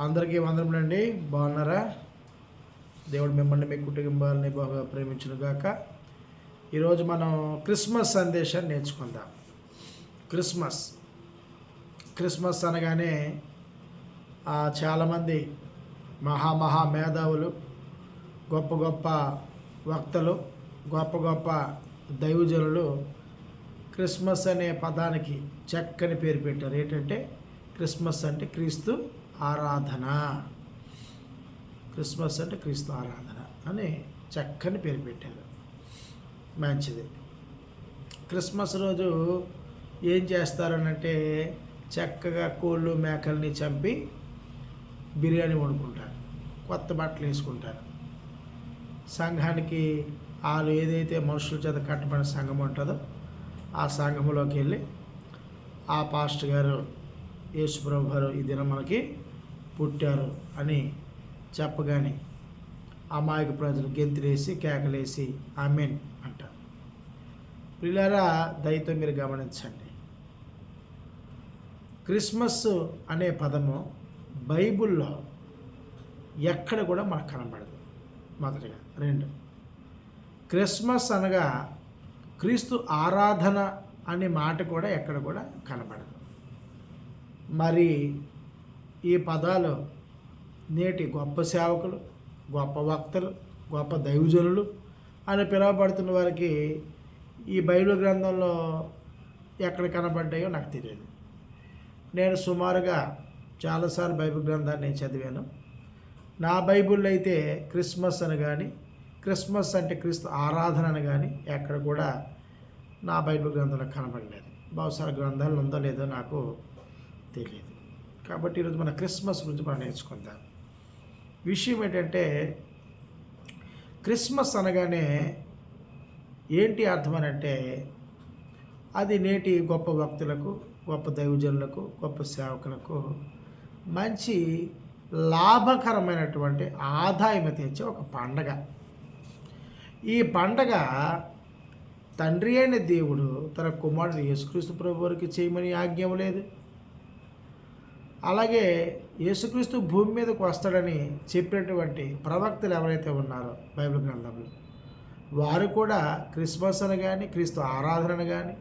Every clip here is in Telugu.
అందరికీ వందనములండి. బాగున్నారా? దేవుడు మిమ్మల్ని మీ కుటుంబాలని బాగా ప్రేమించును గాక ఈరోజు మనం క్రిస్మస్ సందేశాన్ని నేర్చుకుందాం. క్రిస్మస్. క్రిస్మస్ అనగానే చాలామంది మహా మహా మేధావులు గొప్ప గొప్ప వక్తలు గొప్ప గొప్ప దైవజనులు క్రిస్మస్ అనే పదానికి చక్కని పేరు పెట్టారు. ఏంటంటే క్రిస్మస్ అంటే క్రీస్తు ఆరాధన. క్రిస్మస్ అంటే క్రీస్తు ఆరాధన అని చక్కని పేరు పెట్టారు. మంచిది. క్రిస్మస్ రోజు ఏం చేస్తారనంటే చక్కగా కోళ్ళు మేకల్ని చంపి బిర్యానీ వండుకుంటారు. కొత్త బట్టలు వేసుకుంటారు. సంఘానికి వాళ్ళు ఏదైతే మనుషుల చేత కట్టబడిన సంఘం ఉంటుందో ఆ సంఘంలోకి వెళ్ళి ఆ పాస్టర్ గారు యేసుప్రభు గారు ఈ దినం మనకి పుట్టారు అని చెప్పగానే అమాయక ప్రజలు గెంతులేసి కేకలేసి ఆమెన్ అంటారు. పిల్లరా దయతో మీరు గమనించండి. క్రిస్మస్ అనే పదము బైబిల్లో ఎక్కడ కూడా మనకు కనబడదు. మొదటిగా రెండు. క్రిస్మస్ అనగా క్రీస్తు ఆరాధన అనే మాట కూడా ఎక్కడ కూడా కనబడదు. మరి ఈ పదాలు నేటి గొప్ప సేవకులు గొప్ప వక్తలు గొప్ప దైవజనులు అని పిలువబడుతున్న వారికి ఈ బైబిల్ గ్రంథంలో ఎక్కడ కనబడ్డాయో నాకు తెలియదు. నేను సుమారుగా చాలాసార్లు బైబిల్ గ్రంథాన్ని చదివాను. నా బైబిల్లో అయితే క్రిస్మస్ అని కానీ క్రిస్మస్ అంటే క్రీస్తు ఆరాధన అని కానీ ఎక్కడ కూడా నా బైబిల్ గ్రంథంలో కనబడలేదు. బహుశా గ్రంథాలు ఉందో లేదో నాకు తెలియదు. కాబట్టి ఈరోజు మన క్రిస్మస్ గురించి మనం నేర్చుకుందాం. విషయం ఏంటంటే క్రిస్మస్ అనగానే ఏంటి అర్థం అని అంటే అది నేటి గొప్ప భక్తులకు గొప్ప దైవజనులకు గొప్ప సేవకులకు మంచి లాభకరమైనటువంటి ఆదాయం తెచ్చే ఒక పండగ. ఈ పండగ తండ్రి అయిన దేవుడు తన కుమారుడు యేసుక్రీస్తు ప్రభు వారికి చేయమని ఆజ్ఞం లేదు అలాగే యేసుక్రీస్తు భూమి మీదకు వస్తాడని చెప్పినటువంటి ప్రవక్తలు ఎవరైతే ఉన్నారో బైబిల్ గ్రంథంలో వారు కూడా క్రిస్మస్ అని కానీ క్రీస్తు ఆరాధనను కానీ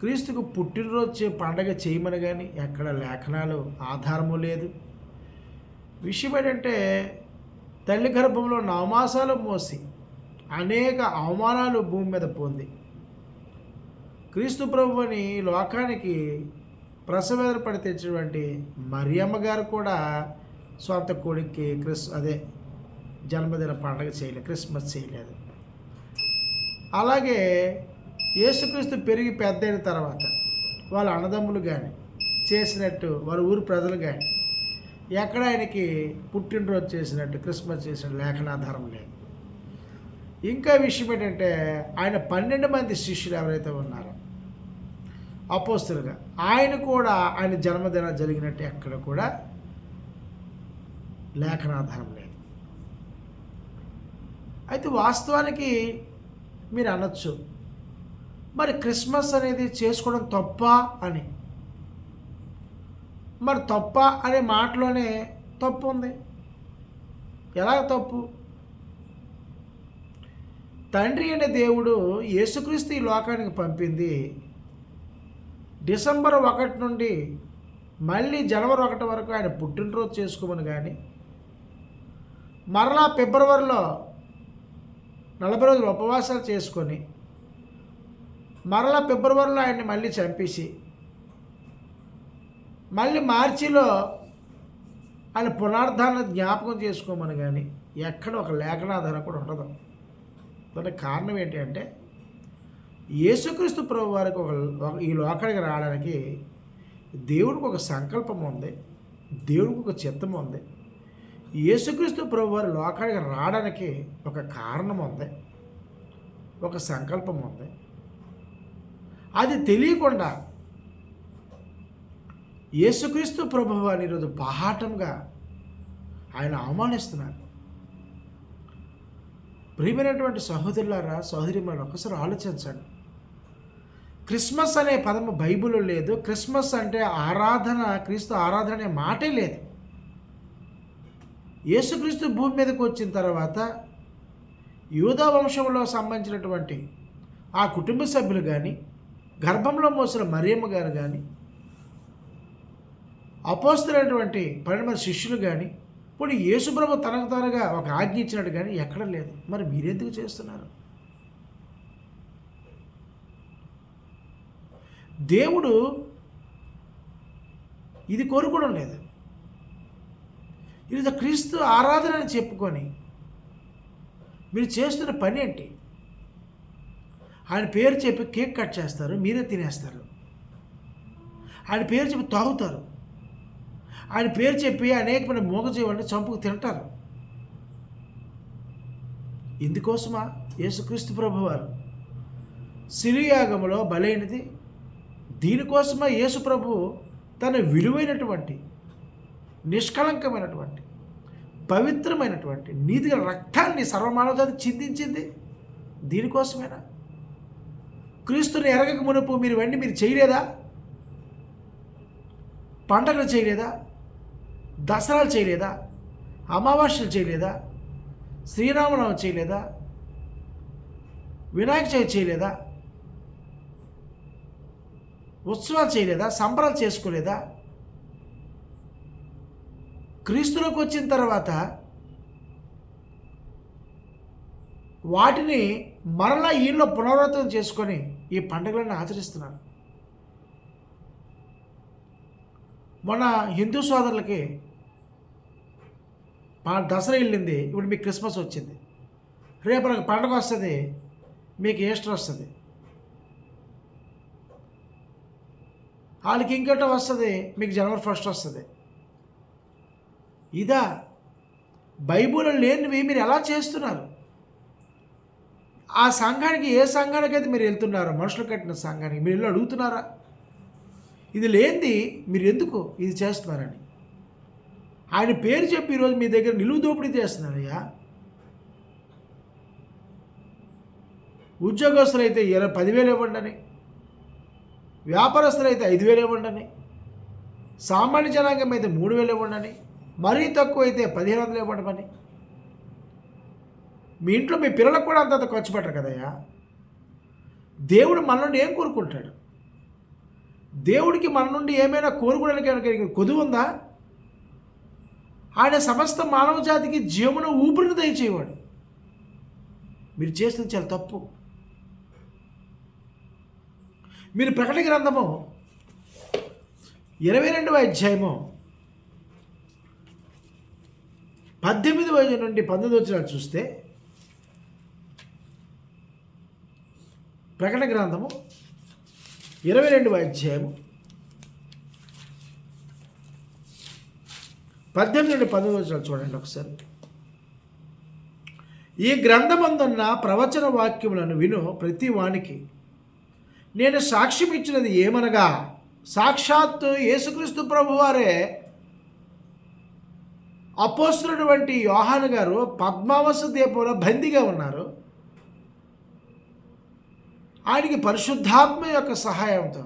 క్రీస్తుకు పుట్టినరోజు పండగ చేయమని కానీ ఎక్కడ లేఖనాలు ఆధారము లేదు. విషయం ఏంటంటే తల్లి గర్భంలో నవమాసాలు మోసి అనేక అవమానాలు భూమి మీద పొంది క్రీస్తు ప్రభుని లోకానికి ప్రసవేదన పడి తెచ్చినటువంటి మరియమ్మ గారు కూడా సొంత కొడుక్కి క్రిస్ అదే జన్మదిన పండగ చేయలేదు క్రిస్మస్ చేయలేదు. అలాగే యేసుక్రీస్తు పెరిగి పెద్ద అయిన తర్వాత వాళ్ళ అన్నదమ్ములు కానీ చేసినట్టు వాళ్ళ ఊరు ప్రజలు కానీ ఎక్కడ ఆయనకి పుట్టినరోజు చేసినట్టు క్రిస్మస్ చేసిన లేఖనాధారం లేదు. ఇంకా విషయం ఏంటంటే ఆయన పన్నెండు మంది శిష్యులు ఎవరైతే ఉన్నారో అపోస్తులుగా. ఆయన కూడా ఆయన జన్మదిన జరిగినట్టు ఎక్కడ కూడా లేఖనాధారం లేదు. అయితే వాస్తవానికి మీరు అనొచ్చు మరి క్రిస్మస్ అనేది చేసుకోవడం తప్ప అని. మరి తప్ప అనే మాటలోనే తప్పు ఉంది. ఎలా తప్పు? తండ్రి అనే దేవుడు యేసుక్రీస్తు ఈ లోకానికి పంపింది డిసెంబర్ ఒకటి నుండి మళ్ళీ జనవరి ఒకటి వరకు ఆయన పుట్టినరోజు చేసుకోమని కానీ మరలా ఫిబ్రవరిలో నలభై రోజులు ఉపవాసాలు చేసుకొని మరలా ఫిబ్రవరిలో ఆయన్ని మళ్ళీ చంపేసి మళ్ళీ మార్చిలో ఆయన పునరుద్ధారణ జ్ఞాపకం చేసుకోమని కానీ ఎక్కడ ఒక లేఖనాధారం కూడా ఉండదు. దానికి కారణం ఏంటి అంటే యేసుక్రీస్తు ప్రభు వారికి ఒక ఈ లోకానికి రావడానికి దేవుడికి ఒక సంకల్పం ఉంది దేవుడికి ఒక చిత్తం ఉంది. యేసుక్రీస్తు ప్రభు వారి లోకానికి రావడానికి ఒక కారణం ఉంది ఒక సంకల్పం ఉంది. అది తెలియకుండా యేసుక్రీస్తు ప్రభు వారిని ఈరోజు బహాటంగా ఆయన అవమానిస్తున్నారు. ప్రియమైనటువంటి సహోదరులారా సహోదరి మనం ఒకసారి ఆలోచించండి. క్రిస్మస్ అనే పదము బైబిల్లో లేదు. క్రిస్మస్ అంటే ఆరాధన క్రీస్తు ఆరాధన అనే మాటే లేదు. యేసుక్రీస్తు భూమి మీదకి వచ్చిన తర్వాత యూదా వంశంలో సంబంధించినటువంటి ఆ కుటుంబ సభ్యులు కానీ గర్భంలో మోసిన మరియమ్మ గారు కానీ అపోస్తులైనటువంటి పన్నెండు మంది శిష్యులు కానీ ఇప్పుడు యేసుప్రభు తనకు తానుగా ఒక ఆజ్ఞ ఇచ్చినట్టు కానీ ఎక్కడ లేదు. మరి మీరెందుకు చేస్తున్నారు? దేవుడు ఇది కోరుకోవడం లేదు. ఇది క్రీస్తు ఆరాధన అని చెప్పుకొని మీరు చేస్తున్న పని ఏంటి? ఆయన పేరు చెప్పి కేక్ కట్ చేస్తారు మీరే తినేస్తారు. ఆయన పేరు చెప్పి తాగుతారు. ఆయన పేరు చెప్పి అనేకమైన మూగజీవాన్ని చంపుకు తింటారు. ఇందుకోసమా యేసుక్రీస్తు ప్రభువారు సిరియాగములో బలైనది దీనికోసమే యేసు ప్రభు తన విలువైనటువంటి నిష్కళంకమైనటువంటి పవిత్రమైనటువంటి నీతిగా రక్తాన్ని సర్వమానవజాతి చిందించింది. దీనికోసమేనా? క్రీస్తుని ఎరగక మునుపు మీరు వెండి మీరు చేయలేదా? పండగలు చేయలేదా? దసరాలు చేయలేదా? అమావాస్యలు చేయలేదా? శ్రీరామనవం చేయలేదా? వినాయక చవితి చేయలేదా? ఉత్సవాలు చేయలేదా? సంబరాలు చేసుకోలేదా? క్రీస్తులోకి వచ్చిన తర్వాత వాటిని మరలా ఈయనలో పునరావృతం చేసుకొని ఈ పండుగలను ఆచరిస్తున్నారు. మన హిందూ సోదరులకి మా దసరా వెళ్ళింది. ఇప్పుడు మీకు క్రిస్మస్ వచ్చింది. రేపు నాకు పండుగ వస్తుంది. మీకు ఈస్టర్ వస్తుంది. వాళ్ళకి ఇంకోటి వస్తుంది మీకు జనవరి ఫస్ట్ వస్తుంది. ఇదా బైబుల్ లేనివి మీరు ఎలా చేస్తున్నారు? ఆ సంఘానికి ఏ సంఘానికి అయితే మీరు వెళ్తున్నారో మనుషులు కట్టిన సంఘానికి మీరు వెళ్ళి అడుగుతున్నారా? ఇది లేనిది మీరు ఎందుకు ఇది చేస్తున్నారని? ఆయన పేరు చెప్పి ఈరోజు మీ దగ్గర నిలువు దోపిడీ చేస్తున్నారయ్యా ఉద్యోగస్తులు అయితే ఇరవై పదివేలు ఇవ్వండి అని. వ్యాపారస్తులు అయితే ఐదు వేలు ఇవ్వండి. సామాన్య జనాంగం అయితే మూడు వేలు ఇవ్వండి. మరీ తక్కువ అయితే పదిహేను వందలు ఇవ్వడమని మీ ఇంట్లో మీ పిల్లలకు కూడా అంతంత ఖర్చు పెట్టరు కదయ్యా? దేవుడు మన నుండి ఏం కోరుకుంటాడు? దేవుడికి మన నుండి ఏమైనా కోరుకోవడానికి కొదువు ఉందా? ఆయన సమస్త మానవ జాతికి జీవన ఊపిరిని దయచేవాడు. మీరు చేస్తుంది చాలా తప్పు. మీరు ప్రకటన గ్రంథము ఇరవై రెండవ అధ్యాయము పద్దెనిమిది వయసు నుండి పంతొమ్మిది వచ్చిన చూస్తే ప్రకటన గ్రంథము ఇరవై రెండవ అధ్యాయము పద్దెనిమిది నుండి పంతొమ్మిది వచ్చిన చూడండి ఒకసారి. ఈ గ్రంథమందున్న ప్రవచన వాక్యములను విను ప్రతి వానికి. నేను సాక్ష్యం ఇచ్చినది ఏమనగా సాక్షాత్తు యేసుక్రీస్తు ప్రభువారే అపోస్తున్నటువంటి యోహాను గారు పద్మావస దీపంలో బందీగా ఉన్నారు. ఆయనకి పరిశుద్ధాత్మ యొక్క సహాయంతో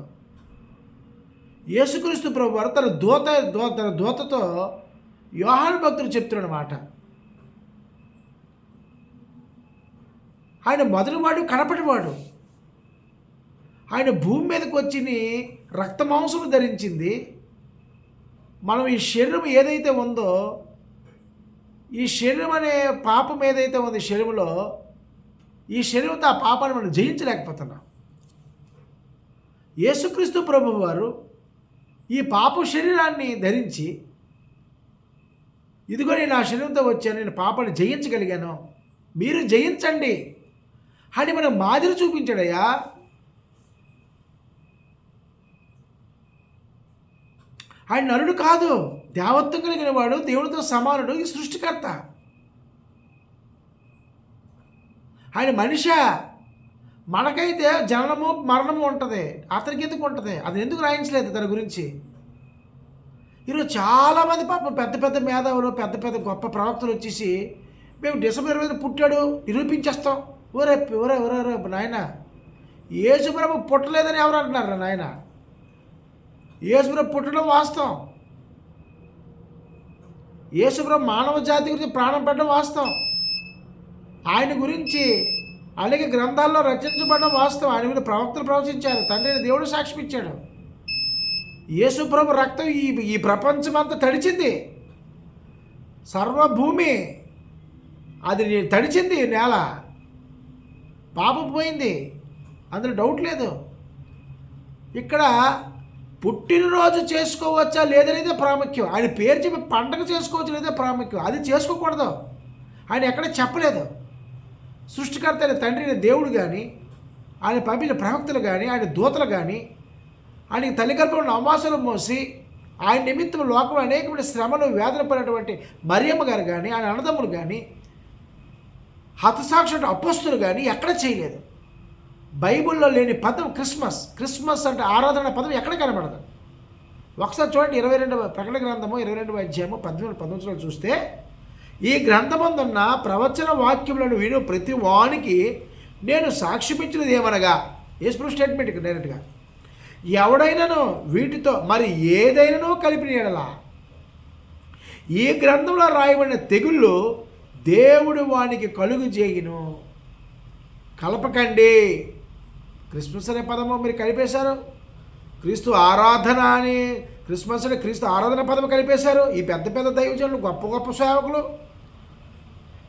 యేసుక్రీస్తు ప్రభు వారు తన దూత దో తన దూతతో యోహాను భక్తులు చెప్తున్నాడు మాట. ఆయన మొదటివాడు కనపటివాడు. ఆయన భూమి మీదకి వచ్చి రక్త మాంసము ధరించింది. మనం ఈ శరీరం ఏదైతే ఉందో ఈ శరీరం అనే పాపం ఏదైతే ఉంది శరీరంలో ఈ శరీరంతో ఆ పాపాన్ని మనం జయించలేకపోతున్నాం. యేసుక్రీస్తు ప్రభు వారు ఈ పాప శరీరాన్ని ధరించి ఇదిగో నేను నా శరీరంతో వచ్చాను నేను పాపాన్ని జయించగలిగాను మీరు జయించండి. అని మనం మాదిరి చూపించాడయ్యా. ఆయన నరుడు కాదు. దేవత్వం కలిగిన వాడు దేవుడితో సమానుడు ఈ సృష్టికర్త. ఆయన మనిష. మనకైతే జననము మరణము ఉంటుంది. అతనికి ఎందుకు ఉంటుంది. అది ఎందుకు రాయించలేదు తన గురించి? ఈరోజు చాలామంది పాపం పెద్ద పెద్ద మేధావులు పెద్ద పెద్ద గొప్ప ప్రవక్తలు వచ్చేసి మేము డిసెంబర్ ఇరవై పుట్టాడు నిరూపించేస్తాం. ఓరే ఓరే ఓరే ఓరే నాయన. ఏసుప్రభు పుట్టలేదని ఎవరు అంటున్నారు నాయన? యేసుప్రభు పుట్టడం వాస్తవం. యేసుప్రభు మానవ జాతి గురించి ప్రాణం పెట్టడం వాస్తవం. ఆయన గురించి అలాగే గ్రంథాల్లో రచించబడడం వాస్తవం. ఆయన మీద ప్రవక్తలు ప్రవచించారు. తండ్రిని దేవుడు సాక్ష్యం ఇచ్చాడు. యేసుప్రభు రక్తం ఈ ఈ ప్రపంచమంతా తడిచింది. సర్వభూమి అది తడిచింది నేల. పాపం పోయింది. అందులో డౌట్ లేదు. ఇక్కడ పుట్టినరోజు చేసుకోవచ్చా లేదనేదే ప్రాముఖ్యం. ఆయన పేరు చెప్పి పండగ చేసుకోవచ్చు లేదే ప్రాముఖ్యం. అది చేసుకోకూడదు. ఆయన ఎక్కడ చెప్పలేదు. సృష్టికర్త అయిన తండ్రి అయిన దేవుడు కానీ ఆయన పంపిన ప్రవక్తలు కానీ ఆయన దూతలు కానీ ఆయనకి తల్లి ఉన్న అమాసలు మోసి ఆయన నిమిత్తం లోకంలో అనేకమైన శ్రమలు వేదన పడినటువంటి మరియమ్మ గారు కానీ ఆయన అన్నదమ్ములు కానీ హతసాక్షుడు అపస్తులు కానీ ఎక్కడ చేయలేదు. బైబిల్లో లేని పదం క్రిస్మస్. క్రిస్మస్ అంటే ఆరాధన పదం ఎక్కడ కనబడదు? ఒకసారి చూడండి ఇరవై రెండవ ప్రకటన గ్రంథము ఇరవై రెండవ అధ్యాయము పద్దెనిమిది పంతొమ్మిదిలో చూస్తే ఈ గ్రంథమందున్న ప్రవచన వాక్యములను విను ప్రతి వానికి నేను సాక్షిపించినది ఏమనగా? యేసు స్టేట్మెంట్ ఇక్కడ డైరెక్ట్గా ఎవడైనాను వీటితో మరి ఏదైనానో కలిపిన ఎడలా ఈ గ్రంథంలో రాయబడిన తెగుళ్ళు దేవుడు వానికి కలుగు చేయను. కలపకండి. క్రిస్మస్ అనే పదము మీరు కలిపేశారు? క్రీస్తు ఆరాధన అని క్రిస్మస్ అనే క్రీస్తు ఆరాధన పదము కలిపేశారు. ఈ పెద్ద పెద్ద దైవజనులు గొప్ప గొప్ప సేవకులు.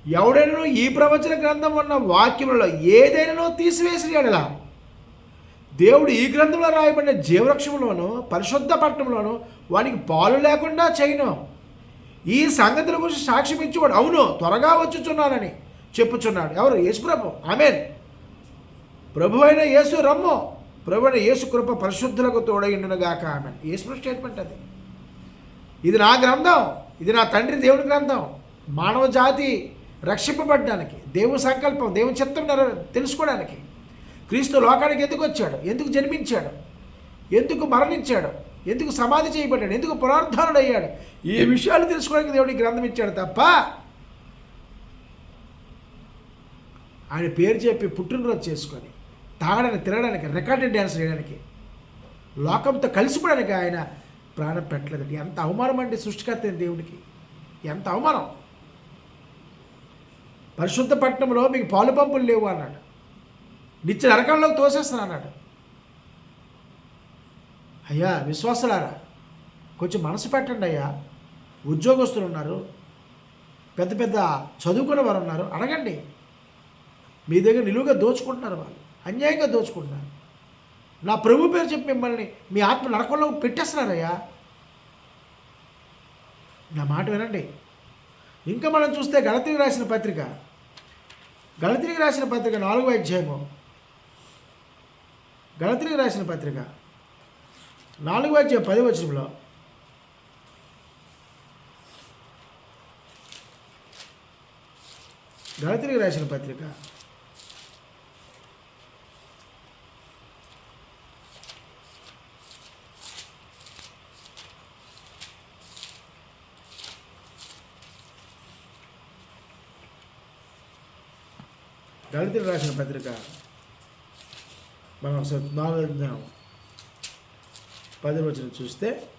ఎవడైనా ఈ ప్రవచన గ్రంథం ఉన్న వాక్యములలో ఏదైనా తీసివేసి ఎడలా దేవుడు ఈ గ్రంథంలో రాయబడిన జీవవృక్షంలోను పరిశుద్ధ పట్టణంలోను వానికి పాలు లేకుండా చేయను. ఈ సంగతుల గురించి సాక్ష్యం ఇచ్చేవాడు అవును త్వరగా వచ్చుచున్నానని చెప్పుచున్నాడు. ఎవరు? యేసుప్రభు. ఆమెన్. ప్రభు అయిన యేసు రమ్ము. ప్రభు అయిన యేసు కృప పరిశుద్ధులకు తోడైండును ఆమె యేసు స్టేట్మెంట్ అది. ఇది నా గ్రంథం. ఇది నా తండ్రి దేవుని గ్రంథం. మానవ జాతి రక్షింపబడ్డానికి దేవుని సంకల్పం దేవుని చిత్తం తెలుసుకోవడానికి క్రీస్తు లోకానికి ఎందుకు వచ్చాడు? ఎందుకు జన్మించాడు? ఎందుకు మరణించాడు? ఎందుకు సమాధి చేయబడ్డాడు? ఎందుకు పునరుద్ధారుడు అయ్యాడు ఈ విషయాలు తెలుసుకోవడానికి దేవుడికి గ్రంథం ఇచ్చాడు తప్ప ఆయన పేరు చెప్పి పుట్టినరోజు చేసుకొని తాగడానికి తిరగడానికి రికార్డెడ్ డ్యాన్స్ చేయడానికి లోకంతో కలిసిపోవడానికి ఆయన ప్రాణం పెట్టలేదు ఎంత అవమానం అండి సృష్టికర్త దేవుడికి ఎంత అవమానం. పరిశుద్ధ పట్టణంలో మీకు పాలు పంపులు లేవు అన్నాడు. నిత్య నరకంలోకి తోసేస్తాను అన్నాడు. అయ్యా విశ్వాసులారా కొంచెం మనసు పెట్టండి అయ్యా. ఉద్యోగస్తులు ఉన్నారు. పెద్ద పెద్ద చదువుకున్న వారు ఉన్నారు. అడగండి. మీ దగ్గర నిలువుగా దోచుకుంటున్నారు వాళ్ళు. అన్యాయంగా దోచుకుంటున్నారు. నా ప్రభు పేరు చెప్పి మిమ్మల్ని మీ ఆత్మ నరకంలో పెట్టేస్తున్నారయ్యా. నా మాట వినండి. ఇంకా మనం చూస్తే గణతికి రాసిన పత్రిక. గణతికి రాసిన పత్రిక నాలుగో అధ్యాయము. గణతికి రాసిన పత్రిక నాలుగో అధ్యాయం పది వచనంలో. గణతికి రాసిన పత్రిక దళితులు రాసిన పత్రిక. మనం ఒకసారి నాలుగు పది వచ్చిన చూస్తే.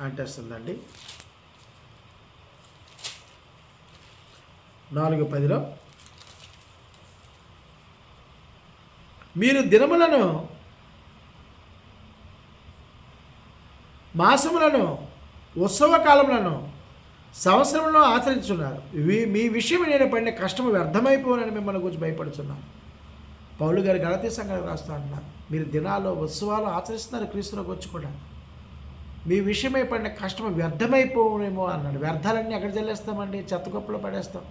అంటేస్తుందండి. నాలుగు పదిలో. మీరు దినములను మాసములను ఉత్సవ కాలములను సంవత్సరంలో ఆచరించున్నారు మీ విషయం నేను పడిన కష్టము వ్యర్థమైపోనని మిమ్మల్ని గురించి భయపడుతున్నాను పౌలు గారి గణతీ సంఘాలు రాస్తా అంటున్నారు. మీరు దినాల్లో ఉత్సవాలు ఆచరిస్తున్నారు క్రీస్తులకు వచ్చి కూడా. మీ విషయమై పడిన కష్టం వ్యర్థమైపోనేమో అన్నాడు. వ్యర్థాలన్నీ ఎక్కడ చల్లేస్తామండి? చెత్త గొప్పలో పడేస్తాం.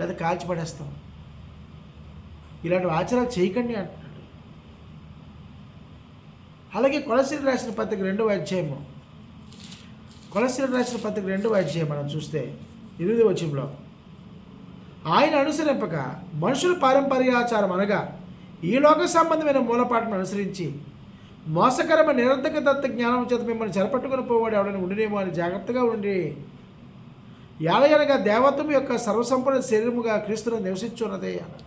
లేదా కాల్చి పడేస్తాం. ఇలాంటి ఆచారాలు చేయకండి అంటున్నాడు అలాగే కొలసిరి రాసిన పత్రిక రెండవ అధ్యాయము. కొలసిరి రాసిన పత్రిక రెండవ అధ్యాయం మనం చూస్తే ఎనిమిది వచ్చంలో ఆయన అనుసరింపక మనుషుల పారంపర్యాచారం అనగా ఈ లోక సంబంధమైన మూలపాటను అనుసరించి మోసకరమైన నిరంతక దత్త జ్ఞానం చేత మిమ్మల్ని చెరపట్టుకుని పోవాడు ఎవడని ఉండినేమో అని జాగ్రత్తగా ఉండి యాలయనగా దేవత్వం యొక్క సర్వసంపన్న శరీరముగా క్రీస్తును నివసించున్నదే అన్నారు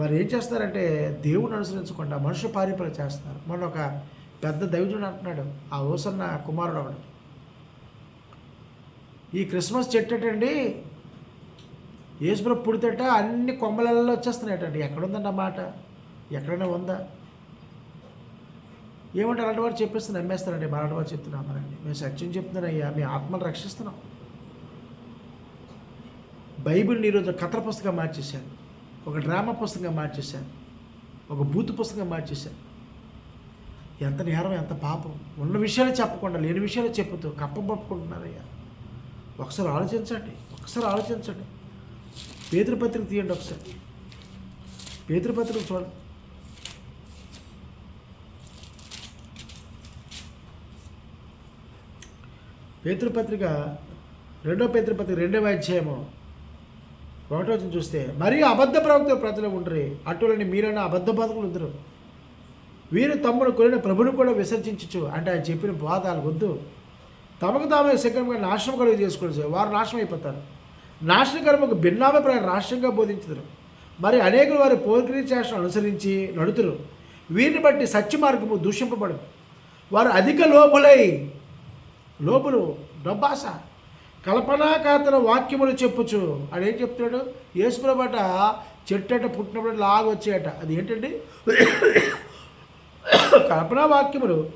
వారు ఏం చేస్తారంటే దేవుని అనుసరించకుండా మనుషు పారిపల చేస్తున్నారు. మొన్న ఒక పెద్ద దైవజుడు అంటున్నాడు ఆ ఓసన్న కుమారుడు ఒకడు ఈ క్రిస్మస్ చెట్టండి యేసుప్రభు పుడితేట అన్ని కొమ్మలలో వచ్చేస్తున్నాయటండి. ఎక్కడుందండి ఆ మాట? ఎక్కడైనా ఉందా? ఏమంటే అలాంటి వారు చెప్పేస్తే నమ్మేస్తారండి. మరాఠీ వారు చెప్తున్నామనండి మేము సత్యం చెప్తున్నాయ్యా మీ ఆత్మను రక్షిస్తున్నాం. బైబిల్ని ఈరోజు కథల పుస్తకం మార్చేశాను ఒక డ్రామా పుస్తకంగా మార్చేశాను. ఒక బూత్ పుస్తకంగా మార్చేశాను. ఎంత నేరం ఎంత పాపం. ఉన్న విషయాలు చెప్పకుండా లేని విషయాలు చెప్పుతూ కప్పబప్పుకుంటున్నారయ్యా ఒకసారి ఆలోచించండి ఒకసారి ఆలోచించండి. పేతృపత్రిక తీయండి ఒకసారి. పేతృపత్రిక చూడండి. పేతృపత్రిక రెండో పేతృపత్రిక రెండవ అధ్యాయము. ఒకటో చూస్తే మరీ అబద్ధ ప్రవక్త ప్రజలు ఉండరు అటులని మీరైనా అబద్ధ బాధకులు ఉందరు వీరు తమ్ముడు కొనిన ప్రభుని కూడా విసర్జించచ్చు అంటే ఆయన చెప్పిన బాధాలు వద్దు. తమకు తామే శకరంగా నాశనం కలుగు చేసుకోవచ్చు వారు నాశనం అయిపోతారు. నాశనకర్మకు భిన్నాభిప్రాయం రాష్ట్రంగా బోధించరు మరి అనేకులు వారి పోర్క్రీ చేష్టను అనుసరించి నడుతురు. వీరిని బట్టి సత్య మార్గము దూషింపబడదు వారు అధిక లోపులై లోపులు డబ్బాస. కల్పనాకాతన వాక్యములు చెప్పుచు. అడేం చెప్తాడు చెప్తున్నాడు? యేసుప్రభట చెట్టట పుట్టినప్పుడు లాగ వచ్చేయట అది ఏంటండి? కల్పనా వాక్యములు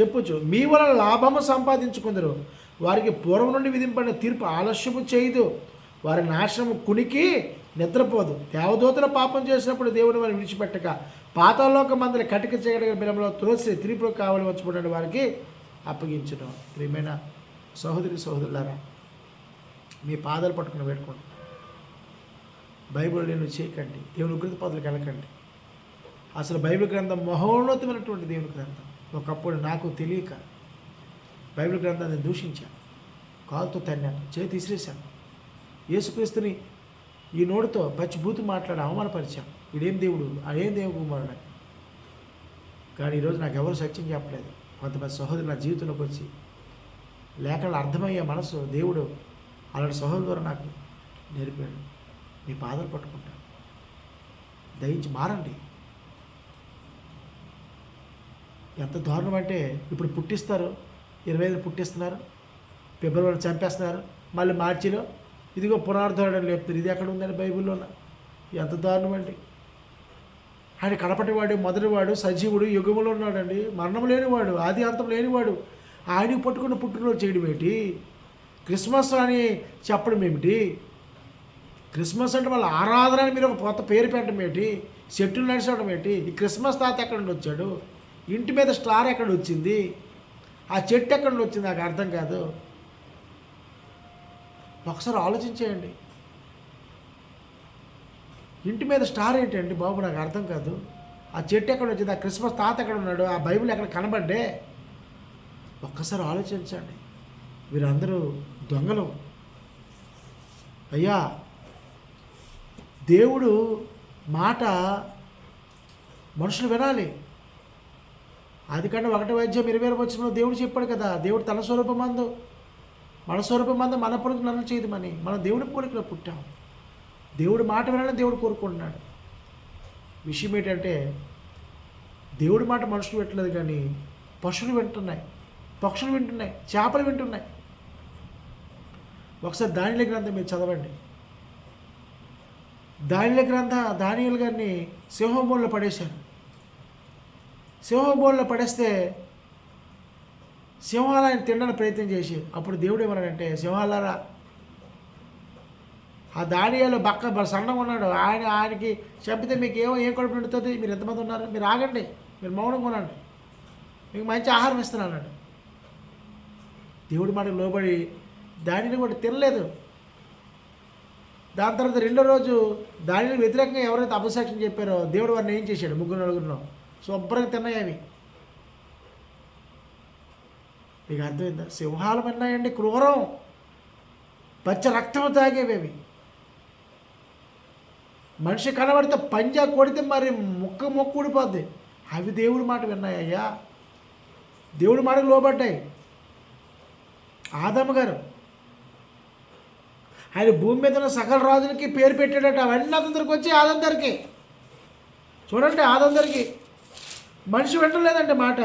చెప్పుచు. మీ వలన లాభము సంపాదించుకుందరు. వారికి పూర్వం నుండి విధింపడిన తీర్పు ఆలస్యము చేయదు. వారి నాశనము కునికి నిద్రపోదు. దేవదూతల పాపం చేసినప్పుడు దేవుని వారిని విడిచిపెట్టక. పాతాలోక మందిని కటిక చేయగలిగిన బిలంలో తులసి తిరిపులు కావాలి వచ్చిపోయిన వారికి అప్పగించడం ప్రియమైన సహోదరి సహోదరులారా మీ పాదాలు పట్టుకుని పెట్టుకోండి బైబిల్ నేను చేయకండి. దేవుని ఉగ్రత పాదులకు వెళ్ళకండి. అసలు బైబిల్ గ్రంథం మహోన్నతమైనటువంటి దేవుని గ్రంథం. ఒకప్పుడు నాకు తెలియక బైబిల్ గ్రంథాన్ని దూషించాను. కాలుతో తన్నాను. చేతి విసిరేశాను. యేసుక్రీస్తుని ఈ నోటితో పచ్చి మాట్లాడి అవమానపరిచాను. ఇదేం దేవుడు? అదేం దేవుడు కుమారుడు కానీ ఈరోజు నాకు ఎవరు సత్యం చెప్పలేదు. కొంతమంది సహోదరులు నా జీవితంలోకి వచ్చి లేఖలు అర్థమయ్యే మనసు దేవుడు అలాంటి సహోదరు ద్వారా నాకు నేర్పాడు. మీ బాధలు పట్టుకుంటాను. దయించి మారండి. ఎంత దారుణం అంటే ఇప్పుడు పుట్టిస్తారు ఇరవై ఐదు పుట్టిస్తున్నారు ఫిబ్రవరి చంపేస్తున్నారు మళ్ళీ మార్చిలో ఇదిగో పునరుద్ధరణ లేపుతారు ఇది ఎక్కడ ఉందండి బైబిల్లో ఎంత దారుణం అండి. ఆయన కడపటివాడు మొదటివాడు సజీవుడు యుగములో ఉన్నాడండి. మరణం లేనివాడు ఆది అంతం లేనివాడు. ఆయనకు పట్టుకున్న పుట్టినరోజు చేయడం ఏంటి? క్రిస్మస్ అని చెప్పడం ఏమిటి? క్రిస్మస్ అంటే వాళ్ళ ఆరాధన అని మీరు ఒక కొత్త పేరు పెట్టడం ఏంటి? చెట్టులు నడిచడం ఏంటి? ఈ క్రిస్మస్ తాత ఎక్కడ నుండి వచ్చాడు? ఇంటి మీద స్టార్ ఎక్కడ వచ్చింది? ఆ చెట్టు ఎక్కడ నుండి వచ్చింది? నాకు అర్థం కాదు. ఒకసారి ఆలోచించేయండి. ఇంటి మీద స్టార్ ఏంటండి బాబు? నాకు అర్థం కాదు. ఆ చెట్టు ఎక్కడ వచ్చింది? ఆ క్రిస్మస్ తాత ఎక్కడ ఉన్నాడు? ఆ బైబిల్ ఎక్కడ కనబడ్డే? ఒక్కసారి ఆలోచించండి. వీరందరూ దొంగలు. అయ్యా దేవుడు మాట మనుషులు వినాలి. అది కంటే ఒకటి వైద్యం ఇరవై వచ్చిన దేవుడు చెప్పాడు కదా దేవుడు తన స్వరూపమందు మన స్వరూపమందు మన పొలికి నన్ను చేయదమని మన. దేవుడి పోలికలో పుట్టాం. దేవుడు మాట వినాలని దేవుడు కోరుకుంటున్నాడు. విషయం ఏంటంటే దేవుడి మాట మనుషులు వింటలేదు కానీ పశువులు వింటున్నాయి. పక్షులు వింటున్నాయి చేపలు వింటున్నాయి. ఒకసారి దానిల గ్రంథం మీరు చదవండి. దానిల గ్రంథ దానియలు గారిని సింహబోన్లో పడేశారు. సింహబోన్లో పడేస్తే సింహాలు ఆయన తినడానికి ప్రయత్నం చేసి అప్పుడు దేవుడు ఏమన్నాడంటే సింహాలారా ఆ దానియాలో బక్క బ- సన్నగా ఉన్నాడు. ఆయన ఆయనకి చెప్పితే మీకు ఏమో ఏం కడుపు నిండుతుంది? మీరు ఎంతమంది ఉన్నారు? మీరు ఆగండి. మీరు మౌనంగా ఉండండి. మీకు మంచి ఆహారం ఇస్తున్నాను అన్నాడు. దేవుడి మాట లోబడి దానిని కూడా తినలేదు. దాని తర్వాత రెండో రోజు దానిని వ్యతిరేకంగా ఎవరైతే అపసాక్ష్యం చెప్పారో దేవుడు వారిని ఏం చేశాడు? ముగ్గురు నలుగురిలో శుభ్రంగా తిన్నాయి అవి. మీకు అర్థమైందా? సింహాలు విన్నాయండి క్రూరం. పచ్చ రక్తం తాగేవి అవి. మనిషి కనబడితే పంజా కొడితే మరి ముక్క మొక్క ఊడిపోద్ది. అవి దేవుడి మాట విన్నాయ్యా దేవుడి మాటకు లోబడ్డాయి. ఆదమ్మ గారు. ఆయన భూమి మీద ఉన్న సకల రాజులకి పేరు పెట్టాడట. అవన్నీ అతని వచ్చి ఆదం చూడండి ఆదం మనిషి వింటలేదండి మాట.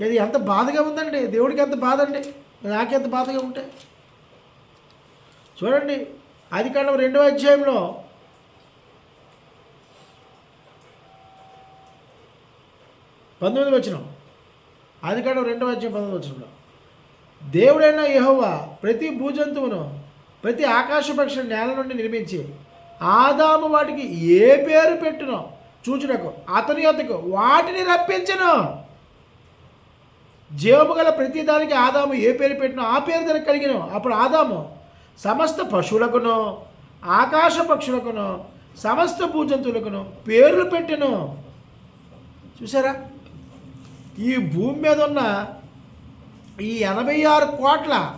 ఇది ఎంత బాధగా ఉందండి. దేవుడికి ఎంత బాధ అండి. నాకెంత బాధగా ఉంటే. చూడండి అది కాండం రెండవ అధ్యాయంలో. పంతొమ్మిది వచ్చిన అది కాండం రెండవ అధ్యాయం పంతొమ్మిది వచ్చినంలో దేవుడైన యహోవా ప్రతి భూజంతువును ప్రతి ఆకాశ పక్షి నేల నుండి నిర్మించి ఆదాము వాటికి ఏ పేరు పెట్టునో చూచుటకు అతని యొద్దకు వాటిని రప్పించను. జీవము గల ప్రతి దానికి ఆదాము ఏ పేరు పెట్టినో ఆ పేరు దానికి కలిగిన అప్పుడు ఆదాము సమస్త పశువులకును ఆకాశ పక్షులకును సమస్త భూజంతువులకును పేర్లు పెట్టెను. చూసారా? ఈ భూమి మీద ఉన్న ఈ ఎనభై ఆరు కోట్ల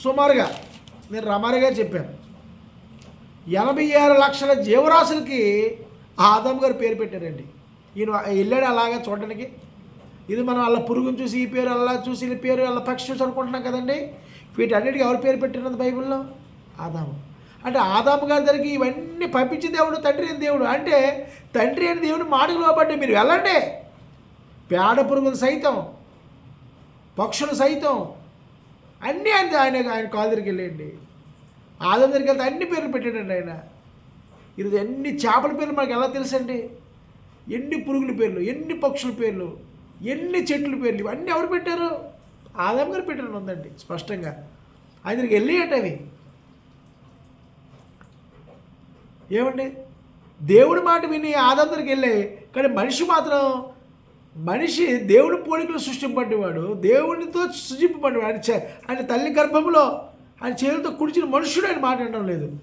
సుమారుగా నేను రమారిగా చెప్పాను ఎనభై ఆరు లక్షల జీవరాశులకి ఆదాం గారు పేరు పెట్టారండి. ఈయన వెళ్ళాడు అలాగా చూడడానికి. ఇది మనం అలా పురుగుని చూసి ఈ పేరు అలా చూసి ఈ పేరు అలా పక్షి చూసి అనుకుంటున్నాం కదండి. వీటన్నిటికీ ఎవరు పేరు పెట్టినది బైబిల్లో? ఆదాము. అంటే ఆదాము గారి దగ్గరికి ఇవన్నీ పంపించిన దేవుడు తండ్రి అయిన దేవుడు. అంటే తండ్రి అయిన దేవుడు మాటకు లోపడ్డే మీరు వెళ్ళండి. పేడ పురుగులు సైతం పక్షులు సైతం అన్నీ ఆయన ఆయన ఆయన కాలు దగ్గరికి వెళ్ళేయండి. ఆదం దగ్గరికి వెళ్తే అన్ని పేర్లు పెట్టాడండి ఆయన. ఇది ఎన్ని చేపల పేర్లు మనకు ఎలా తెలుసండి? ఎన్ని పురుగుల పేర్లు ఎన్ని పక్షుల పేర్లు ఎన్ని చెట్ల పేర్లు ఇవన్నీ ఎవరు పెట్టారు? ఆదాం గారు పెట్టారు ఉందండి స్పష్టంగా. ఆయన దగ్గరికి వెళ్ళేయట అవి. ఏమండి? దేవుడి మాట విని ఆదాం దగ్గరికి వెళ్ళే కానీ మనిషి మాత్రం మనిషి దేవుడి పోలికలు సృష్టింపబడ్డవాడు దేవునితో సృజింపబడ్డవాడు ఆయన ఆయన తల్లి గర్భంలో ఆయన చేతులతో కుడిచిన మనుషుడు ఆయన మాట వినడం లేదు.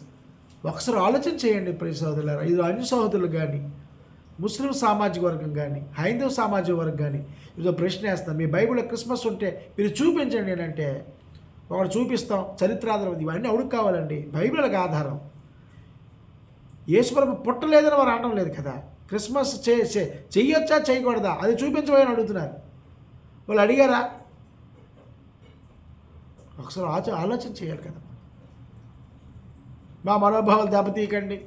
ఒకసారి ఆలోచన చేయండి ప్రియ సహోదరులారా. ఇది అన్ని సహోదరులు కానీ ముస్లిం సామాజిక వర్గం కానీ హైందవ సామాజిక వర్గం కానీ ఇదో ప్రశ్న వేస్తాం. మీ బైబిల్లో క్రిస్మస్ ఉంటే మీరు చూపించండి ఏంటంటే ఒకటి చూపిస్తాం చరిత్రాధారం ఇవన్నీ ఎవరికి కావాలండి? బైబిల్కి ఆధారం. యేసుప్రభు పుట్టలేదని వారు అనడం లేదు కదా. క్రిస్మస్ చే చెయ్యొచ్చా చేయకూడదా అది చూపించబోయని అడుగుతున్నారు. వాళ్ళు అడిగారా? ఒకసారి ఆచ ఆలోచన చేయాలి కదా. మా మనోభావాలు దెబ్బతీయకండి.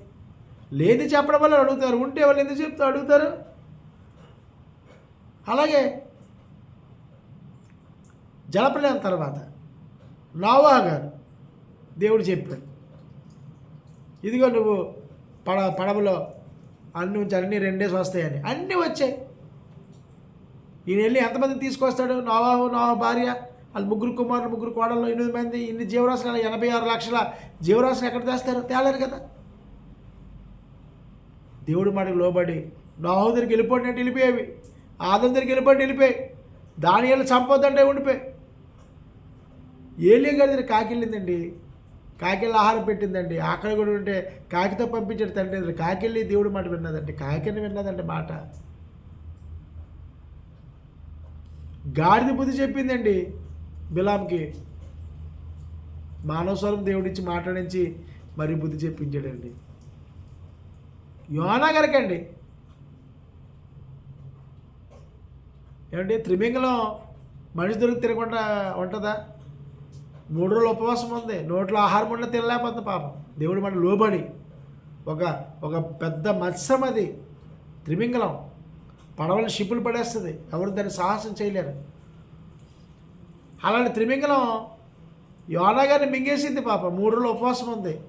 లేని చెప్పడం వల్ల అడుగుతారు. ఉంటే వాళ్ళు ఎందుకు చెప్తూ అడుగుతారు? అలాగే జలప్రలయం తర్వాత నావా గారు దేవుడు చెప్పాడు. ఇదిగో నువ్వు పడ పడవలో అన్ని ఉంచి అన్నీ రెండేసి వస్తాయని. అన్నీ వచ్చాయి. ఈయన వెళ్ళి ఎంతమంది తీసుకొస్తాడు? నవాహు నా భార్య వాళ్ళు ముగ్గురు కుమారులు ముగ్గురు కోడళ్ళు ఎనిమిది మంది ఇన్ని జీవరాశులు ఎనభై ఆరు లక్షల జీవరాశులు ఎక్కడ తెస్తారు? తేలేరు కదా. దేవుడి మాటకు లోబడి నాహు దగ్గరికి వెళ్ళిపోండి అంటే వెళ్ళిపోయేవి. ఆదం దగ్గరికి వెళ్ళిపోండి వెళ్ళిపోయి దాని వెళ్ళి చంపొద్దంటే ఉండిపోయి. ఏలియ గారి దగ్గర కాకిళ్ళిందండి కాకిళ్ళ ఆహారం పెట్టిందండి. ఆకలి కూడా ఉంటే కాకితో పంపించాడు తండ్రి. కాకిళ్ళి దేవుడు మాట విన్నదండి. కాకిని విన్నదండి మాట. గాడిద బుద్ధి చెప్పిందండి బిలాంకి. మానవస్వరం దేవుడిచ్చి మాట్లాడించి మరి బుద్ధి చెప్పించాడండి. యోనా గారికండి. ఏమంటే త్రిమింగలం మనిషి దొరికి తిరగకుండా ఉంటుందా? మూడు రోజులు ఉపవాసం ఉంది. నోట్లో ఆహారం ఉండే తినలేకపోతుంది పాపం. దేవుడు మన లోబడి. ఒక ఒక పెద్ద మత్స్యం అది. త్రిమింగలం. పడవలు షిప్పులు పడేస్తుంది. ఎవరు దాన్ని సాహసం చేయలేరు. అలాంటి త్రిమింగలం యోనా గారిని మింగేసింది పాప. మూడు రోజులు ఉపవాసం ఉంది.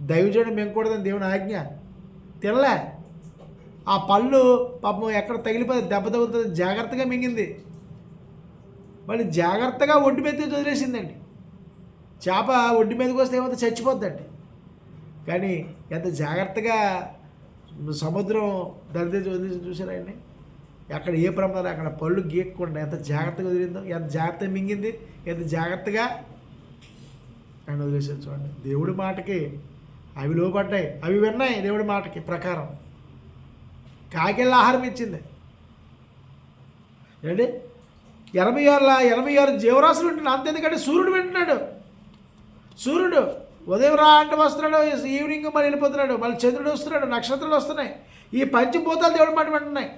దైవజుడు మింగకూడదని దేవుని ఆజ్ఞ. తినలే. ఆ పళ్ళు పాపం ఎక్కడ తగిలిపోతే దెబ్బ తగులుతుంది. జాగ్రత్తగా మింగింది. మళ్ళీ జాగ్రత్తగా ఒడ్డు మీద వదిలేసిందండి. చేప ఒడ్డు మీదకి వస్తే ఏమైతే చచ్చిపోద్దండి. కానీ ఎంత జాగ్రత్తగా సముద్రం దరిదేసి వదిలేసి చూసారండి అక్కడ ఎక్కడ ఏ ప్రమాదం అక్కడ పళ్ళు గీక్కుండా ఎంత జాగ్రత్తగా వదిలిందో ఎంత జాగ్రత్తగా మింగింది ఎంత జాగ్రత్తగా ఆయన వదిలేసారు చూడండి. దేవుడి మాటకి అవి లోపడ్డాయి అవి విన్నాయి దేవుడి మాటకి ప్రకారం. కాకెళ్ళ ఆహారం ఇచ్చింది. ఏంటి? ఎనభై ఆరుల ఎనభై ఆరు జీవరాశులు ఉంటున్నాడు అంత ఎందుకంటే సూర్యుడు వింటున్నాడు. సూర్యుడు ఉదయం రా అంటే వస్తున్నాడు ఈవినింగ్ మళ్ళీ వెళ్ళిపోతున్నాడు మళ్ళీ చంద్రుడు వస్తున్నాడు నక్షత్రాలు వస్తున్నాయి. ఈ పంచభూతాలు దేవుడి మాట వింటున్నాయి.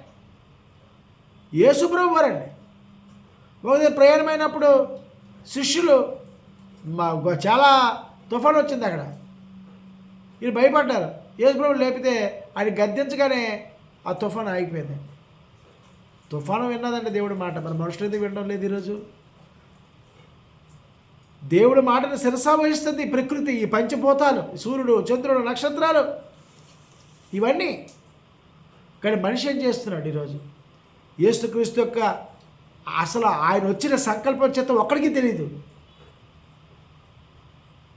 యేసుప్రభు వారండి. ఒక ప్రయాణమైనప్పుడు శిష్యులు మా చాలా తుఫాన్ వచ్చింది అక్కడ. వీళ్ళు భయపడ్డారు. యేసుప్రభు లేపితే ఆయన గద్దించగానే ఆ తుఫాన్ ఆగిపోయింది. తుఫాను విన్నదండి దేవుడి మాట. మన మనుషులు ఎందుకు వినడం లేదు ఈరోజు? దేవుడి మాటను శిరసావహిస్తుంది ఈ ప్రకృతి ఈ పంచభూతాలు సూర్యుడు చంద్రుడు నక్షత్రాలు. ఇవన్నీ కానీ మనిషి ఏం చేస్తున్నాడు ఈరోజు? యేసుక్రీస్తు యొక్క అసలు ఆయన వచ్చిన సంకల్పం చేత ఒక్కడికి తెలియదు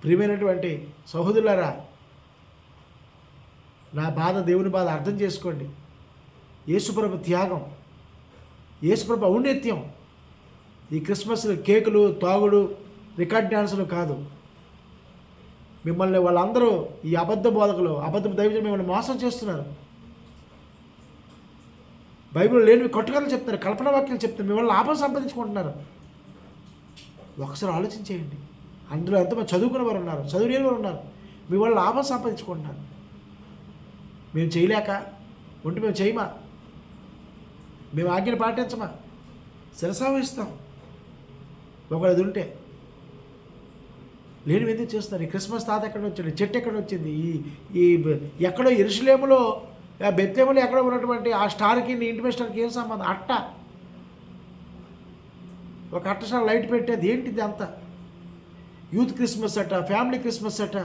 ప్రియమైనటువంటి సహోదరులారా నా బాధ దేవుని బాధ అర్థం చేసుకోండి. యేసుప్రభు త్యాగం. యేసుప్రభు ఔన్నత్యం. ఈ క్రిస్మస్ కేకులు తాగుడు రికార్డ్ డ్యాన్సులు కాదు. మిమ్మల్ని వాళ్ళందరూ ఈ అబద్ధ బోధకులు అబద్ధ దైవజనం మిమ్మల్ని మోసం చేస్తున్నారు. బైబిల్ లేనివి కట్టుకలు చెప్తారు కల్పన వాక్యాలు చెప్తున్నారు మీ వల్ల లాభం సంపాదించుకుంటున్నారు. ఒకసారి ఆలోచించేయండి. అందులో ఎంతమంది చదువుకునే వారు ఉన్నారు చదువులేని వారు ఉన్నారు. మీ వాళ్ళు లాభం సంపాదించుకుంటున్నారు. మేము చేయలేక ఉంటే మేము చేయమా? మేము ఆజ్ఞను పాటించమా? శిరసావహిస్తాం. ఒకళ్ళది ఉంటే లేని ఎందుకు చేస్తున్నారు. ఈ క్రిస్మస్ తాత ఎక్కడ వచ్చింది? చెట్టు ఎక్కడ వచ్చింది? ఈ ఈ ఎక్కడో ఇరుషులేములో ఆ బెత్లేములో ఎక్కడో ఉన్నటువంటి ఆ స్టార్కి నీ ఇంటి స్టార్కి ఏం సంబంధం? అట్ట. ఒక అట్ట స్టార్ లైట్ పెట్టేది. ఏంటిది అంతా? యూత్ క్రిస్మస్ అట ఫ్యామిలీ క్రిస్మస్ అట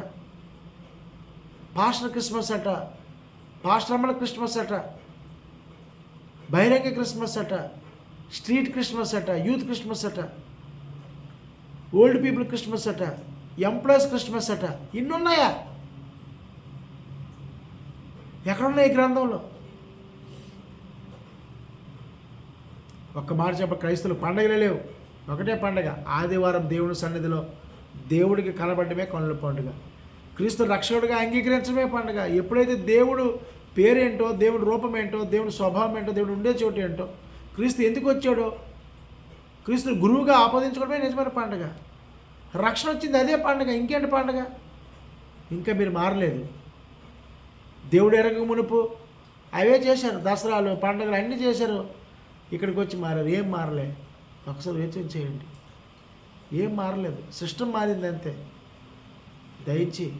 పాస్టర్ క్రిస్మస్ అట పాస్టర్ అమ్మల క్రిస్మస్ అట. బహిరంగ క్రిస్మస్ అట స్ట్రీట్ క్రిస్మస్ అట యూత్ క్రిస్మస్ అట ఓల్డ్ పీపుల్ క్రిస్మస్ అట ఎంప్లాయీస్ క్రిస్మస్ అట ఇన్ని ఉన్నాయా ఎక్కడున్నాయి ఈ గ్రంథంలో? ఒక్క మాట చెప్ప క్రైస్తవులు పండగలే లేవు. ఒకటే పండగ ఆదివారం దేవుని సన్నిధిలో దేవుడికి కనబడమే కొనుల పండుగ. క్రీస్తు రక్షకుడిగా అంగీకరించడమే పండుగ. ఎప్పుడైతే దేవుడు పేరేంటో దేవుడి రూపం ఏంటో దేవుడి స్వభావం ఏంటో దేవుడు ఉండే చోటు ఏంటో క్రీస్తు ఎందుకు వచ్చాడో క్రీస్తుని గురువుగా ఆపాదించుకోవడమే నిజమైన పండుగ. రక్షణ వచ్చింది అదే పండుగ ఇంకేంటి పండుగ? ఇంకా మీరు మారలేదు. దేవుడు ఎరగక మునుపు అవే చేశారు దసరాలు పండుగలు అన్నీ చేశారు. ఇక్కడికి వచ్చి మారారు. ఏం మారలే? ఒకసారి వేచి చేయండి. ఏం మారలేదు? సిస్టమ్ మారింది అంతే. దయచి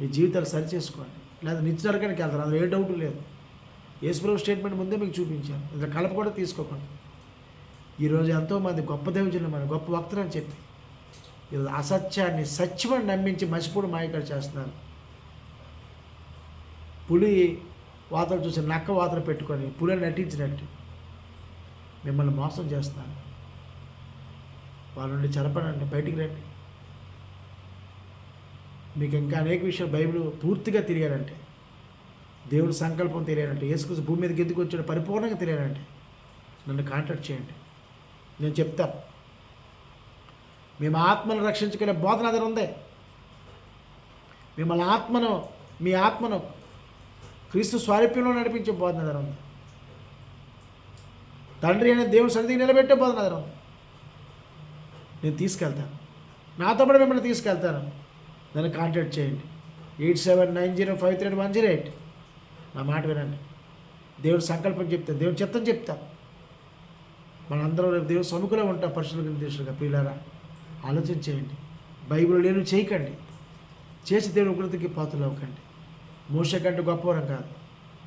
మీ జీవితాలు సరి చేసుకోండి లేదా నిత్యనరకానికి వెళ్తారు. అందులో ఏ డౌట్ లేదు. యేసుప్రభు స్టేట్మెంట్ ముందే మీకు చూపించాను. ఇందులో కలప కూడా తీసుకోకండి. ఈరోజు ఎంతోమంది గొప్ప దేవుజులు మన గొప్ప వక్తలు అని చెప్పి ఈరోజు అసత్యాన్ని సత్యమని నమ్మించి మసిపూడి ఇక్కడ చేస్తున్నారు. పులి వాతలు చూసి నక్క వాతలు పెట్టుకొని పులిని నటించినట్టు మిమ్మల్ని మోసం చేస్తున్నారు. వాళ్ళ నుండి చెరపడండి బయటికి రండి. మీకు ఇంకా అనేక విషయాలు బైబిల్ పూర్తిగా తెలియాలంటే దేవుడి సంకల్పం తెలియాలంటే యేసుకృష్ణ భూమి మీద ఎందుకు వచ్చాడు పరిపూర్ణంగా తెలియాలంటే నన్ను కాంటాక్ట్ చేయండి. నేను చెప్తా. మేము ఆత్మను రక్షించుకునే బోధన దగ్గర ఉంది. మిమ్మల్ని ఆత్మను మీ ఆత్మను క్రీస్తు స్వారూప్యంలో నడిపించే బోధన దగ్గర ఉంది. తండ్రి అనే దేవుని సన్నిధికి నిలబెట్టే బోధన దగ్గర ఉంది. నేను తీసుకెళ్తాను. నాతో పాటు మిమ్మల్ని తీసుకెళ్తాను. నన్ను కాంటాక్ట్ చేయండి. Eight seven nine zero five three one zero eight. నా మాట వినండి. దేవుడి సంకల్పం చెప్తాను దేవుడి చిత్తం చెప్తా. మనందరం రేపు దేవుడు సముఖంలో ఉంటాం పరిశుభ్ర నిర్దేశులుగా పిల్లరా ఆలోచన చేయండి. బైబిల్ లేని చేయకండి. చేసి దేవుడు ఉగ్రతకి పాత్రలు అవ్వకండి. మోస కంటే గొప్పవరం కాదు.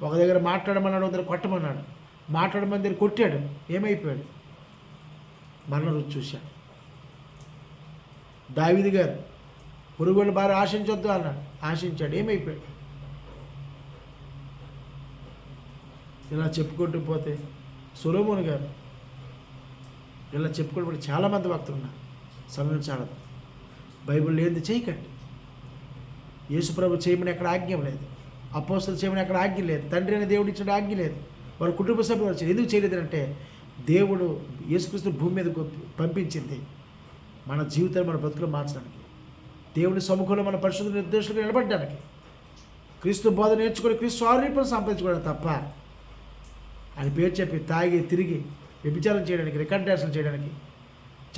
ఒక దగ్గర మాట్లాడమన్నాడు ఒక దగ్గర కొట్టమన్నాడు. మాట్లాడమని దగ్గర కొట్టాడు. ఏమైపోయాడు? మరణ రుచి చూశాడు. దావిది గారు పురుగుల బారి ఆశించొద్దు అన్నాడు ఆశించాడు. ఏమైపోయాడు? ఇలా చెప్పుకుంటూ పోతే సులోముని గారు ఇలా చెప్పుకుంటూ చాలామంది భక్తులు ఉన్నారు. సమయం చాలా బైబిల్ లేనిది చేయకండి. యేసుప్రభు చేయమని ఎక్కడ ఆజ్ఞం లేదు. అపోస్తులు చేయమని ఎక్కడ ఆజ్ఞ లేదు. తండ్రి అనే దేవుడు ఇచ్చిన ఆజ్ఞ లేదు. వారి కుటుంబ సభ్యులు వచ్చారు ఎందుకు చేయలేదు అంటే దేవుడు యేసుక్రీస్తు భూమి మీద పంపించింది. మన జీవితాన్ని మన బతుకులు మార్చడానికి. దేవుని సముఖంలో మన పరిశుద్ధ నిర్దేశకులు నిలబడడానికి క్రీస్తు బోధ నేర్చుకొని క్రీస్తు స్వారూప్యం సంపాదించుకోవడం తప్ప అని పేరు చెప్పి తాగి తిరిగి వ్యభిచారం చేయడానికి రికార్డ్ చేయడానికి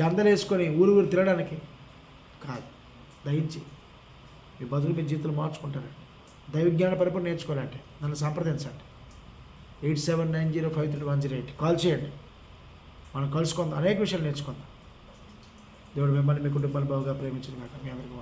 చందలేసుకొని ఊరు ఊరు తిరగడానికి కాదు. దయించి మీ బతుకు మీ జీవితంలో మార్చుకుంటారండి. దైవజ్ఞాన పరిపూర్ణ నేర్చుకోవాలంటే నన్ను సంప్రదించండి. Eight seven nine zero five three one zero eight. Call చేయండి. మనం కలుసుకుందాం. అనేక విషయాలు నేర్చుకుందాం. దేవుడు మిమ్మల్ని మీ కుటుంబాలు బాగా ప్రేమించిన మీ అందరికీ